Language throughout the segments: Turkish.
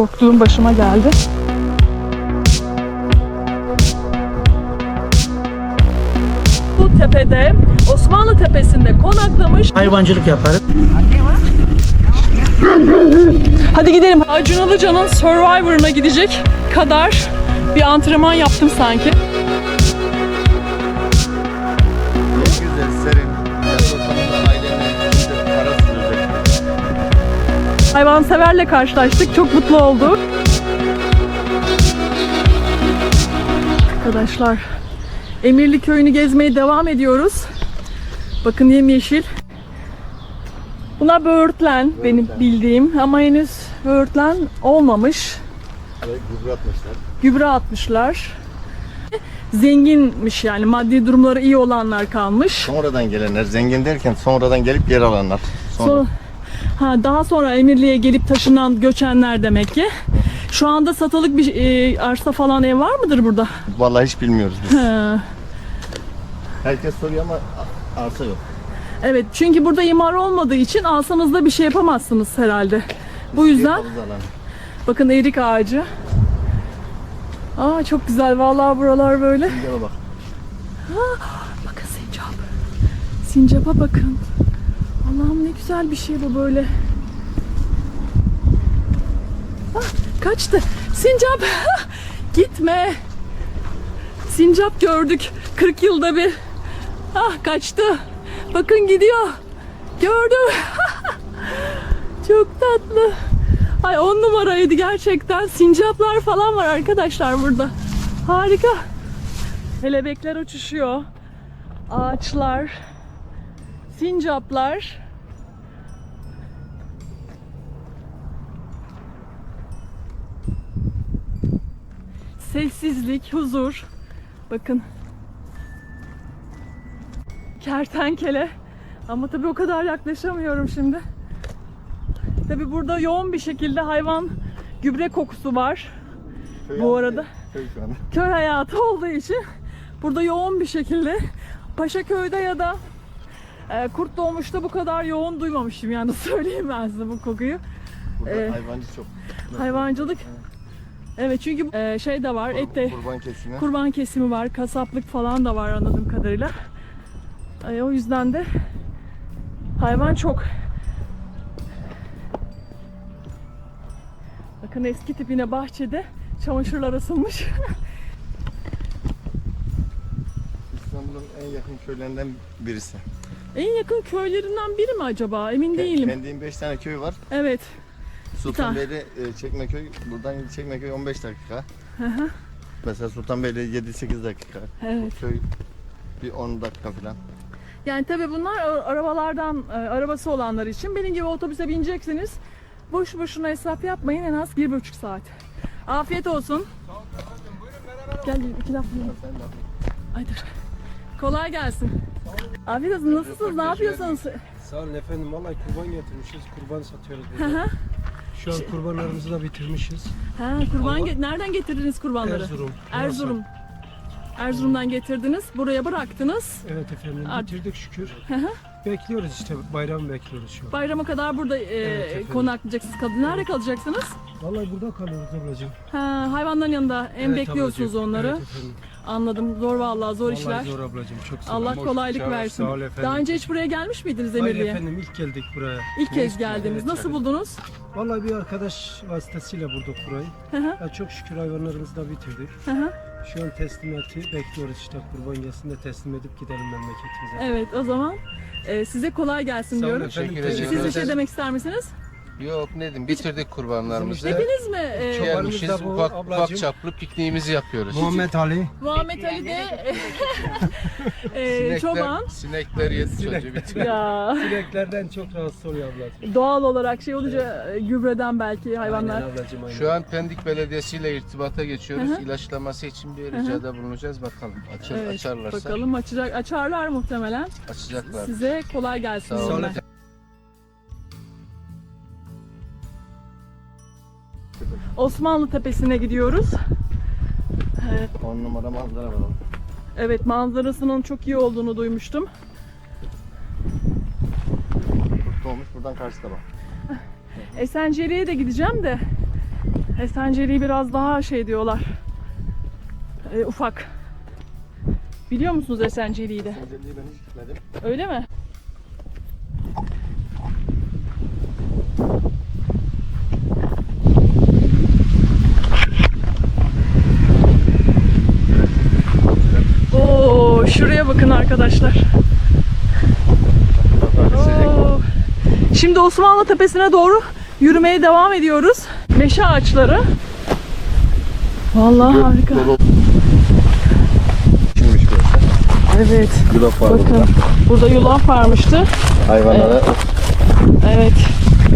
korktuğum başıma geldi. Bu tepede Osmanlı Tepesi'nde konaklamış. Hayvancılık yaparız. Hadi gidelim. Acun Ilıcalı'nın Survivor'ına gidecek kadar bir antrenman yaptım sanki. Hayvanseverle karşılaştık. Çok mutlu olduk. Arkadaşlar Emirli Köyü'nü gezmeye devam ediyoruz. Bakın yemyeşil. Buna böğürtlen benim bildiğim ama henüz böğürtlen olmamış. Gübre atmışlar. Gübre atmışlar. Zenginmiş yani maddi durumları iyi olanlar kalmış. Sonradan gelenler, zengin derken sonradan gelip yer alanlar. Sonra. Sonra, ha, daha sonra Emirli'ye gelip taşınan göçenler demek ki. Şu anda satılık bir e, arsa falan ev var mıdır burada? Vallahi hiç bilmiyoruz biz. Ha, Herkes soruyor ama arsa yok. evet çünkü burada imar olmadığı için alsanız da bir şey yapamazsınız herhalde. Bu yüzden bakın erik ağacı. Aa çok güzel vallahi buralar böyle. Güzel bak. Bakın sincap. Sincapa bakın. Allah'ım ne güzel bir şey bu böyle. Ah, kaçtı. Sincap. Gitme. Sincap gördük. 40 yılda bir. Ah kaçtı. Bakın gidiyor. Gördüm. Çok tatlı. Ay on numaraydı gerçekten. Sincaplar falan var arkadaşlar burada. Harika. Kelebekler uçuşuyor. Ağaçlar. Sincaplar. Sessizlik, huzur. Bakın. Kertenkele. Ama tabii o kadar yaklaşamıyorum şimdi. Tabii burada yoğun bir şekilde hayvan gübre kokusu var. Köy Bu arada- Köy köy hayatı olduğu için burada yoğun bir şekilde Paşaköy'de ya da e, Kurt Doğmuş'ta bu kadar yoğun duymamıştım yani söyleyeyim ben size bu kokuyu. Burada Ee, hayvancı çok. Hayvancılık. Evet çünkü e, şey de var, et de Kurban kesimi. kurban kesimi var, kasaplık falan da var anladığım kadarıyla. E, o yüzden de hayvan çok. Bakın eski tipine bahçede çamaşırlar asılmış. İstanbul'un en yakın köylerinden birisi. En yakın köylerinden biri mi acaba? Emin değilim. Kendiğim 5 tane köy var. Evet. Sultanbeyli, e, Çekmeköy, buradan Çekmeköy 15 dakika. Mesela Sultanbeyli 7-8 dakika. Evet. Köy bir 10 dakika falan. Yani tabii bunlar arabalardan e, arabası olanlar için. Benim gibi otobüse bineceksiniz. Boş boşuna hesap yapmayın en az bir buçuk saat. Afiyet olsun. Gel iki laf. Ay dur. Kolay gelsin. Olsun. Nasılsınız? Ne yapıyorsunuz? Sağ olun efendim. Vallahi kurban getirmişiz. Kurban satıyoruz burada. Şu an kurbanlarımızı da bitirmişiz. Ha, kurban ge- nereden getirdiniz kurbanları? Erzurum. Erzurum. Erzurum'dan getirdiniz. Buraya bıraktınız. Evet efendim. Art- Bitirdik şükür. Hı hı. Bekliyoruz işte. Bayram bekliyoruz şu an. Bayrama kadar burada e, Evet efendim. konaklayacaksınız. Kadın nerede kalacaksınız? Vallahi burada kalıyoruz ablacığım. Ha, hayvanların yanında hem Evet bekliyorsunuz ablacığım, onları. Evet efendim. Anladım. Zor vallahi zor Vallahi işler. zor ablacığım. Çok zor. Allah kolaylık sağ versin. Sağ ol efendim. Daha önce hiç buraya gelmiş miydiniz Hayır Emirli'ye? efendim ilk geldik buraya. İlk kez geldiniz. Nasıl buldunuz? Vallahi bir arkadaş vasıtasıyla bulduk burayı. Hı hı, Ya çok şükür hayvanlarımızı da bitirdik. hı hı. Şu an teslimiyeti bekliyoruz işte kurban gelsin de teslim edip gidelim memleketimize. evet o zaman e, size kolay gelsin Sağ olun diyorum. efendim. Teşekkür Siz bir ederiz. şey demek ister misiniz? Yok ne dedim bitirdik kurbanlarımızı. Hepiniz mi? e, Çok- Gelmişiz Çobanımız da bu ufak, ufak ablacığım. çaplı pikniğimizi yapıyoruz. Muhammed Ali. Muhammed Ali de e, Sinekler, çoban. sinekler yedi çocuğu. Ya Sineklerden çok rahatsız oluyor ablacığım. doğal olarak şey olunca e, gübreden belki hayvanlar. Aynen ablacığım aynen. Şu an Pendik Belediyesi ile irtibata geçiyoruz. İlaçlaması için bir ricada bulunacağız. Bakalım açar, Evet, açarlarsa bakalım açacak açarlar muhtemelen. açacaklar. Size kolay gelsin. Sağ olun. Osmanlı Tepesi'ne gidiyoruz. Evet, 10 numara manzara var. evet manzarasının çok iyi olduğunu duymuştum. Kurt olmuş buradan karşıda bak. Esenceri'ye de gideceğim de Esenceliği biraz daha şey diyorlar. e, ufak. Biliyor musunuz Esenceliği de? Özelliği ben hiç gitmedim. Öyle mi? Oo, şuraya bakın arkadaşlar. Oo. Şimdi Osmanlı Tepesi'ne doğru yürümeye devam ediyoruz. Meşe ağaçları. Vallahi harika. Dolu. Kimmiş burası? Evet. Yulaf var Bakın. burada. Burada yulaf varmıştı. Hayvanlara Evet.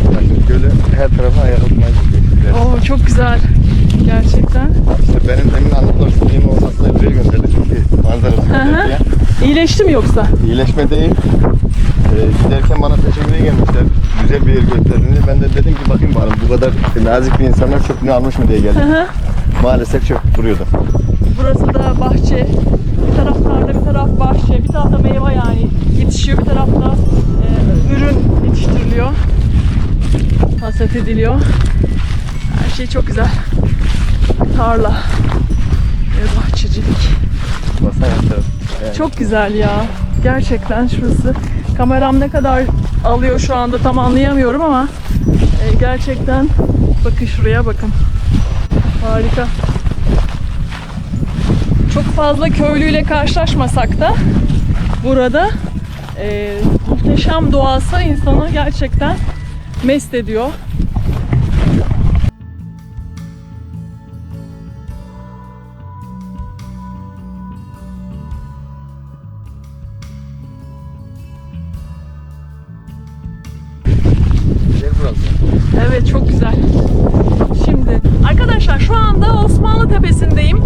bakın gölü her tarafa ayak atmaya gidiyor. Oo, çok güzel. Gerçekten. İşte benim demin anlatmak istediğim olmasına buraya gönderdi çünkü manzarası güzel diye. İyileşti mi yoksa? İyileşme değil. Ee, giderken bana teşekkür gelmişler. Güzel bir yer gösterdiğinde ben de dedim ki bakayım bari bu kadar nazik bir insanlar çöpünü almış mı diye geldim. Hı hı. Maalesef çöp duruyordu. Burası da bahçe. Bir taraflarda bir taraf bahçe, bir tarafta meyve yani yetişiyor, bir tarafta e, ürün yetiştiriliyor. Hasat ediliyor. Her şey çok güzel. Tarla ve bahçecilik. Yani Çok güzel ya. Gerçekten şurası. Kameram ne kadar alıyor şu anda tam anlayamıyorum ama e, gerçekten bakın şuraya bakın. Harika. Çok fazla köylüyle karşılaşmasak da burada e, muhteşem doğası insanı gerçekten mest ediyor. Çok güzel. Şimdi arkadaşlar şu anda Osmanlı Tepesi'ndeyim.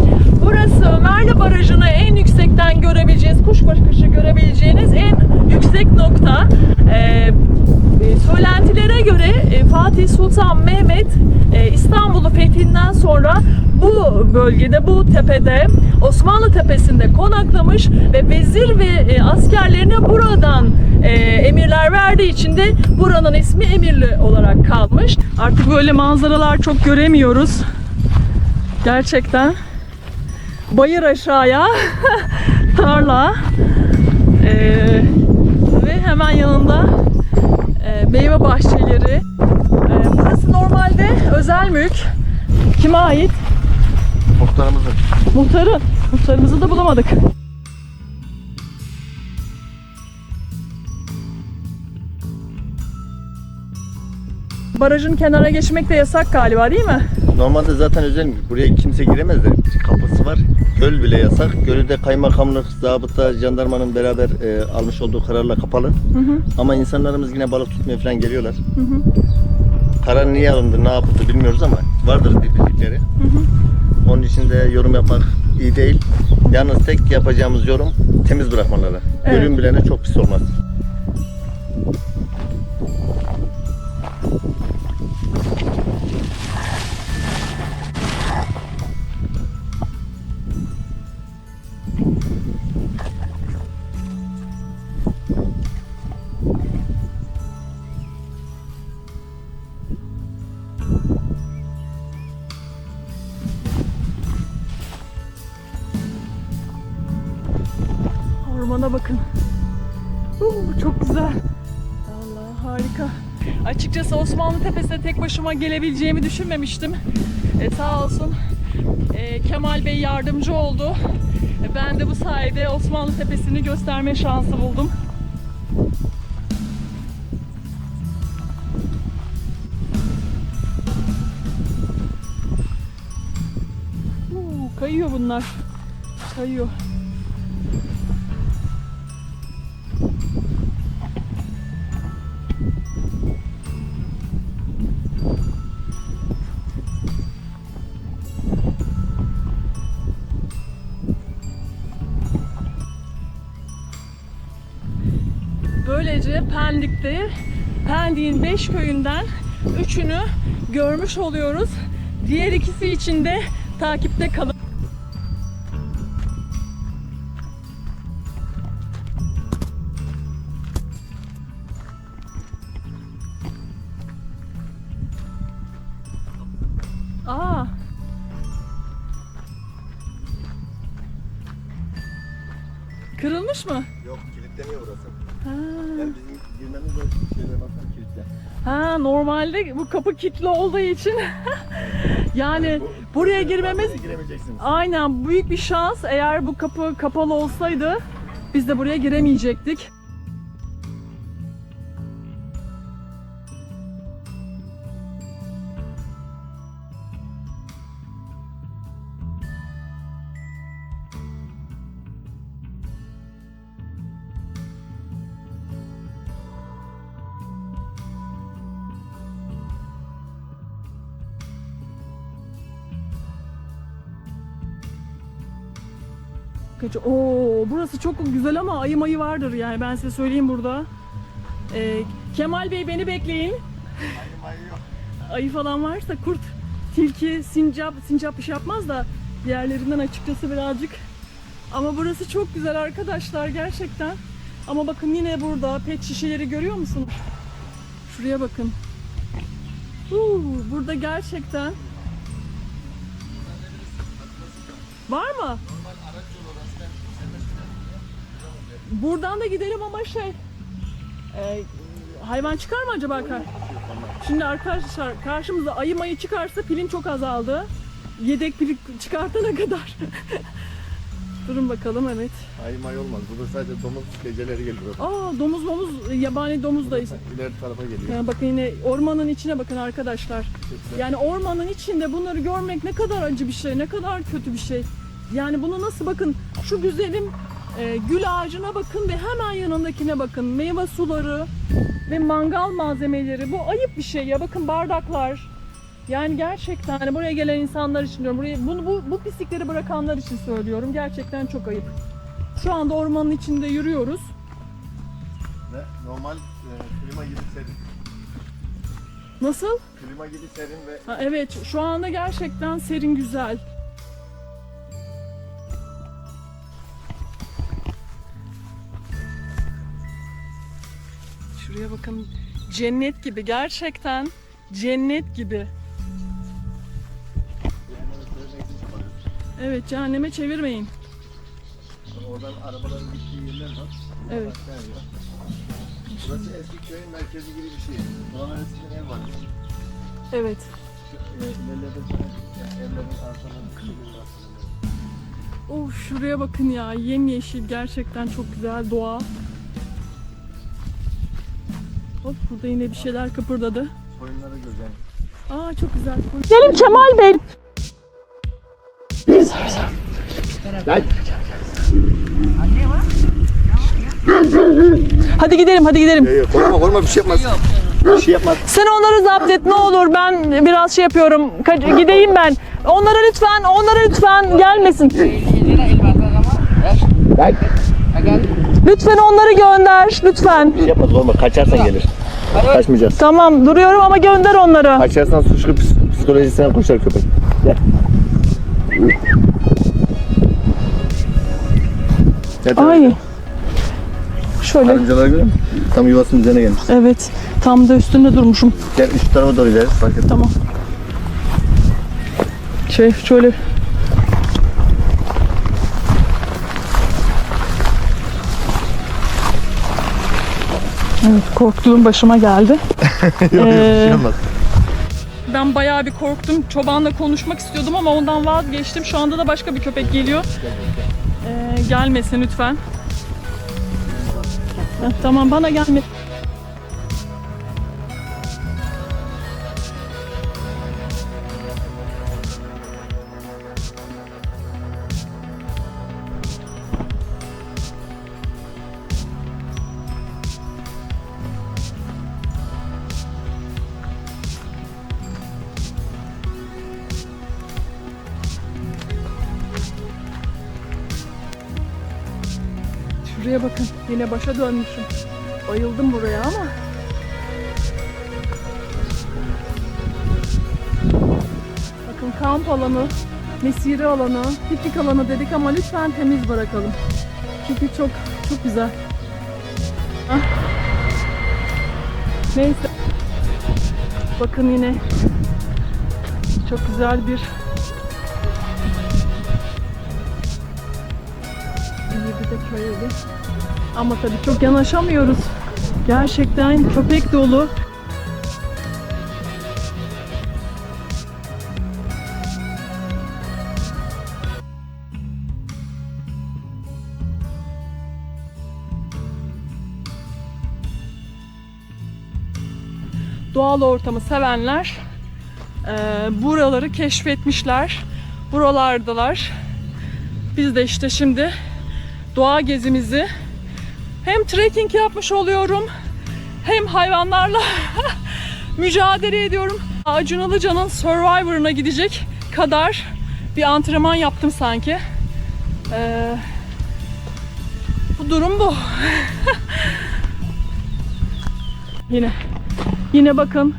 Burası Ömerli Barajı'nı en yüksekten görebileceğiniz, kuş bakışı görebileceğiniz en yüksek nokta. Ee, e, söylentilere göre e, Fatih Sultan Mehmet e, İstanbul'u fethinden sonra bu bölgede, bu tepede Osmanlı Tepesi'nde konaklamış ve vezir ve askerlerine buradan e, emirler verdiği için de buranın ismi Emirli olarak kalmış. Artık böyle manzaralar çok göremiyoruz. Gerçekten bayır aşağıya tarla e, ve hemen yanında e, meyve bahçeleri. E, burası normalde özel mülk. Kime ait? Muhtarımızın. Muhtarı. Muhtarımızı da bulamadık. Barajın kenara geçmek de yasak galiba değil mi? Normalde zaten özel. Buraya kimse giremez de kapısı var. Göl bile yasak. Gölü de kaymakamlık, zabıta, jandarmanın beraber e, almış olduğu kararla kapalı. Ama insanlarımız yine balık tutmaya falan geliyorlar. Karar niye alındı, ne yapıldı bilmiyoruz ama vardır bir bildikleri. Onun için de yorum yapmak iyi değil. Yalnız tek yapacağımız yorum temiz bırakmaları. Evet. Gölün bilene çok pis olmaz. Ormana bakın. Uuu, çok güzel. Vallahi harika. Açıkçası Osmanlı Tepesi'ne tek başıma gelebileceğimi düşünmemiştim. E, sağ olsun e, Kemal Bey yardımcı oldu. E, ben de bu sayede Osmanlı Tepesi'ni gösterme şansı buldum. Uuu, kayıyor bunlar. Kayıyor. Böylece Pendik'te Pendik'in 5 köyünden 3'ünü görmüş oluyoruz. Diğer ikisi için de takipte kalın. Aa. Kırılmış mı? Yok kilitleniyor burası. Ha. Yani bizim girmemiz böyle şeylere baksan kilitli. Ha normalde bu kapı kilitli olduğu için yani bu, buraya girmemiz aynen büyük bir şans. Eğer bu kapı kapalı olsaydı biz de buraya giremeyecektik. Kaç- Oo, burası çok güzel ama ayı mayı vardır yani ben size söyleyeyim burada. Ee, Kemal Bey beni bekleyin. Ayı falan varsa kurt, tilki, sincap, sincap bir şey yapmaz da diğerlerinden açıkçası birazcık. Ama burası çok güzel arkadaşlar gerçekten. Ama bakın yine burada pet şişeleri görüyor musunuz? Şuraya bakın. Huu, burada gerçekten Var mı? Buradan da gidelim ama şey e, hayvan çıkar mı acaba? kar- Şimdi arkadaşlar karşımıza ayı mayı çıkarsa pilin çok azaldı. Yedek pili çıkartana kadar. Durun bakalım evet. Ay may olmaz. Burada sadece domuz geceleri geliyor. Aa domuz domuz yabani domuz da İleri tarafa geliyor. Yani bakın yine ormanın içine bakın arkadaşlar. Yani ormanın içinde bunları görmek ne kadar acı bir şey, ne kadar kötü bir şey. Yani bunu nasıl bakın şu güzelim e, gül ağacına bakın ve hemen yanındakine bakın. Meyve suları ve mangal malzemeleri. Bu ayıp bir şey ya. Bakın bardaklar. Yani gerçekten hani buraya gelen insanlar için diyorum. Buraya bunu bu, bu pislikleri bırakanlar için söylüyorum. Gerçekten çok ayıp. Şu anda ormanın içinde yürüyoruz. Ve normal e, klima gibi serin. Nasıl? Klima gibi serin ve Ha, evet şu anda gerçekten serin güzel. Şuraya bakın cennet gibi gerçekten cennet gibi. Evet cehenneme çevirmeyin. oradan arabaların gittiği yerler var. Evet. Burası eski köyün merkezi gibi bir şey. Buranın eskiden ev var. Evet. E, ilerlerde evlerin arkalarında Of şuraya bakın ya yemyeşil gerçekten çok güzel doğa. Hop burada yine bir şeyler kıpırdadı. koyunları göreceğim. Aa çok güzel. Gidelim Kemal Bey. Hadi gidelim, hadi gidelim. Yok korkma korkma bir şey yapmaz. Bir şey yapmaz. Sen onları zapt et ne olur. Ben biraz şey yapıyorum. Kaç- gideyim ben. Onlara lütfen, onlara lütfen gelmesin. Lütfen onları gönder, lütfen. Bir şey yapmaz olma kaçarsan gelir. Kaçmayacağız. Tamam, duruyorum ama gönder onları. Kaçarsan suçlu ps- psikolojisine koşar köpek. Gel. Gel Ay. Şöyle. Karıncaları görüyor musun? Tam yuvasının üzerine gelmiş. Evet. Tam da üstünde durmuşum. Gel şu tarafa doğru gideriz. Fark et. Tamam. Şey şöyle. Evet korktuğum başıma geldi. Yok yok bir Ee, şey olmaz. Ben bayağı bir korktum. Çobanla konuşmak istiyordum ama ondan vazgeçtim. Şu anda da başka bir köpek geliyor. Ee, gelmesin lütfen. Tamam bana gelme. Şuraya bakın. Yine başa dönmüşüm. Bayıldım buraya ama. Bakın kamp alanı, mesire alanı, piknik alanı dedik ama lütfen temiz bırakalım. Çünkü çok çok güzel. Ah. Neyse. Bakın yine çok güzel bir evi. Ama tabii çok yanaşamıyoruz. Gerçekten köpek dolu. Doğal ortamı sevenler eee, buraları keşfetmişler. Buralardalar. Biz de işte şimdi doğa gezimizi hem trekking yapmış oluyorum hem hayvanlarla mücadele ediyorum. Acun Ilıcalı'nın Survivor'ına gidecek kadar bir antrenman yaptım sanki. Ee, bu durum bu. yine yine bakın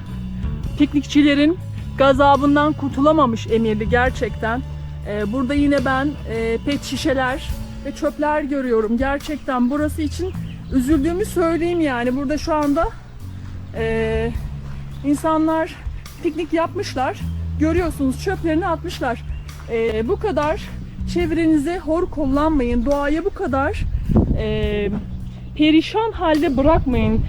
piknikçilerin gazabından kurtulamamış Emirli gerçekten. Ee, burada yine ben e, pet şişeler ve çöpler görüyorum. Gerçekten burası için üzüldüğümü söyleyeyim yani. Burada şu anda e, insanlar piknik yapmışlar. Görüyorsunuz çöplerini atmışlar. E, bu kadar çevrenizi hor kullanmayın. Doğaya bu kadar e, perişan halde bırakmayın.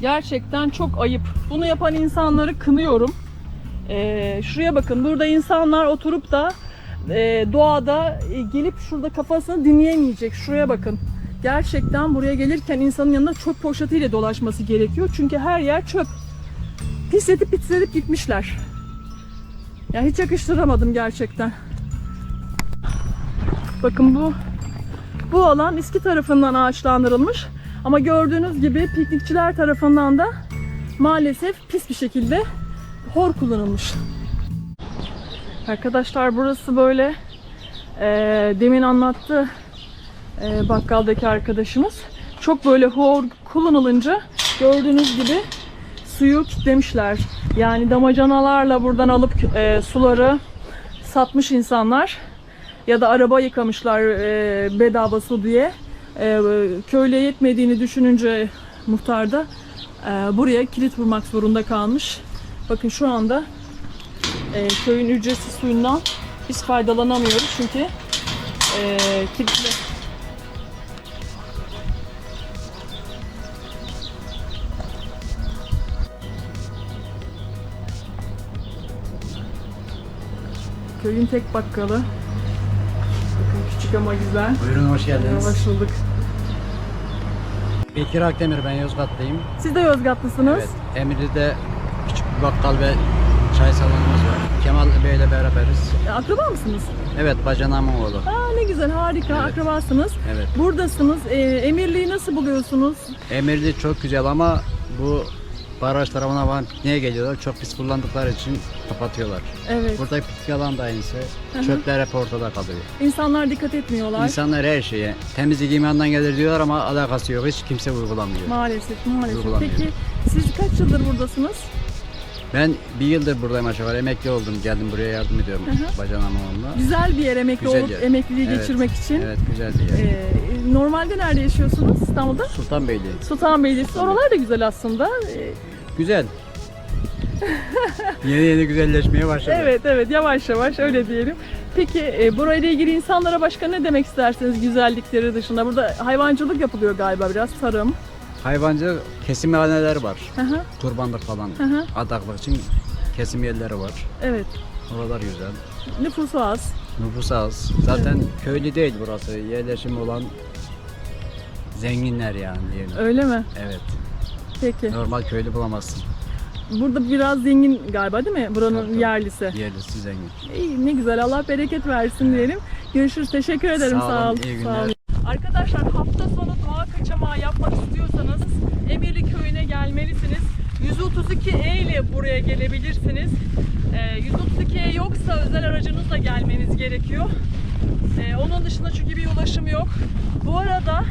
Gerçekten çok ayıp. Bunu yapan insanları kınıyorum. Ee, şuraya bakın. Burada insanlar oturup da e, doğada e, gelip şurada kafasını dinleyemeyecek. Şuraya bakın. Gerçekten buraya gelirken insanın yanında çöp poşetiyle dolaşması gerekiyor. Çünkü her yer çöp. Pisletip pisletip gitmişler. Ya hiç yakıştıramadım gerçekten. Bakın bu bu alan İSKİ tarafından ağaçlandırılmış. Ama gördüğünüz gibi piknikçiler tarafından da maalesef pis bir şekilde hor kullanılmış. Arkadaşlar burası böyle eee, demin anlattı eee, bakkaldaki arkadaşımız. Çok böyle hor kullanılınca gördüğünüz gibi suyu kitlemişler. Yani damacanalarla buradan alıp eee, suları satmış insanlar ya da araba yıkamışlar eee, bedava su diye. Eee köylüye yetmediğini düşününce muhtar da eee, buraya kilit vurmak zorunda kalmış. Bakın şu anda eee, köyün ücretsiz suyundan biz faydalanamıyoruz çünkü eee kilitli. Köyün tek bakkalı. Bakın küçük ama güzel. Buyurun hoş geldiniz. Hoş bulduk. Bekir Akdemir ben Yozgatlıyım. Siz de Yozgatlısınız. Evet. Emirli'de küçük bir bakkal ve çay salonumuz var. Kemal Bey'le beraberiz. E, Akraba mısınız? Evet bacanamın oğlu. Aa ne güzel harika Evet. akrabasınız. Evet. Buradasınız. E, Emirli'yi nasıl buluyorsunuz? Emirli çok güzel ama bu baraj tarafına falan pikniğe geliyorlar. Çok pis kullandıkları için kapatıyorlar. Evet. Burada piknik alan da aynısı. hı. Çöpler hep ortada kalıyor. İnsanlar dikkat etmiyorlar. İnsanlar her şeye temizlik imandan gelir diyorlar ama alakası yok. Hiç kimse uygulamıyor. Maalesef maalesef. Peki siz kaç yıldır buradasınız? Ben bir yıldır buradayım aşağı yukarı. Emekli oldum. Geldim buraya yardım ediyorum Hı hı. Güzel bir yer emekli Güzel olup yer. emekliliği Evet. geçirmek için. Evet güzel bir yer. E, normalde nerede yaşıyorsunuz? İstanbul'da? Sultanbeyli. Sultanbeyli'si. Oralar da güzel aslında. E, Güzel. yeni yeni güzelleşmeye başladı. Evet evet yavaş yavaş öyle diyelim. Peki e, burayla ilgili insanlara başka ne demek istersiniz güzellikleri dışında? Burada hayvancılık yapılıyor galiba biraz tarım. Hayvancı kesimhaneler var. Hı, Kurbanlık falan. hı. Adaklık için kesim yerleri var. Evet Oralar güzel. nüfusu az. Nüfus az. Zaten köylü değil burası. Yerleşim olan zenginler yani diyelim. Öyle mi? Evet. Peki. Normal köylü bulamazsın. Burada biraz zengin galiba değil mi? Buranın tabii. yerlisi. Yerlisi zengin. İyi ne güzel Allah bereket versin diyelim. Görüşürüz. Teşekkür ederim. Sağ Sağ olun, olun. iyi Sağ günler. olun. Arkadaşlar hafta sonu doğa kaçamağı yapmak istiyorsanız Emirli köyüne gelmelisiniz. 132E ile buraya gelebilirsiniz. Ee, 132E yoksa özel aracınızla gelmeniz gerekiyor. Ee, onun dışında çünkü bir ulaşım yok. Bu arada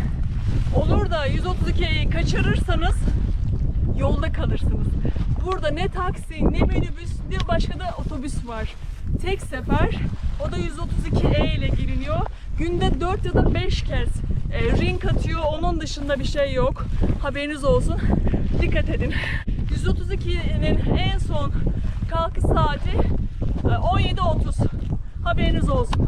olur da 132E'yi kaçırırsanız yolda kalırsınız. Burada ne taksi, ne minibüs, ne başka da otobüs var. Tek sefer, o da 132E ile giriliyor. Günde 4 ya da 5 kez e, ring atıyor. Onun dışında bir şey yok. Haberiniz olsun. Dikkat edin. 132'nin en son kalkış saati e, 17.30. Haberiniz olsun.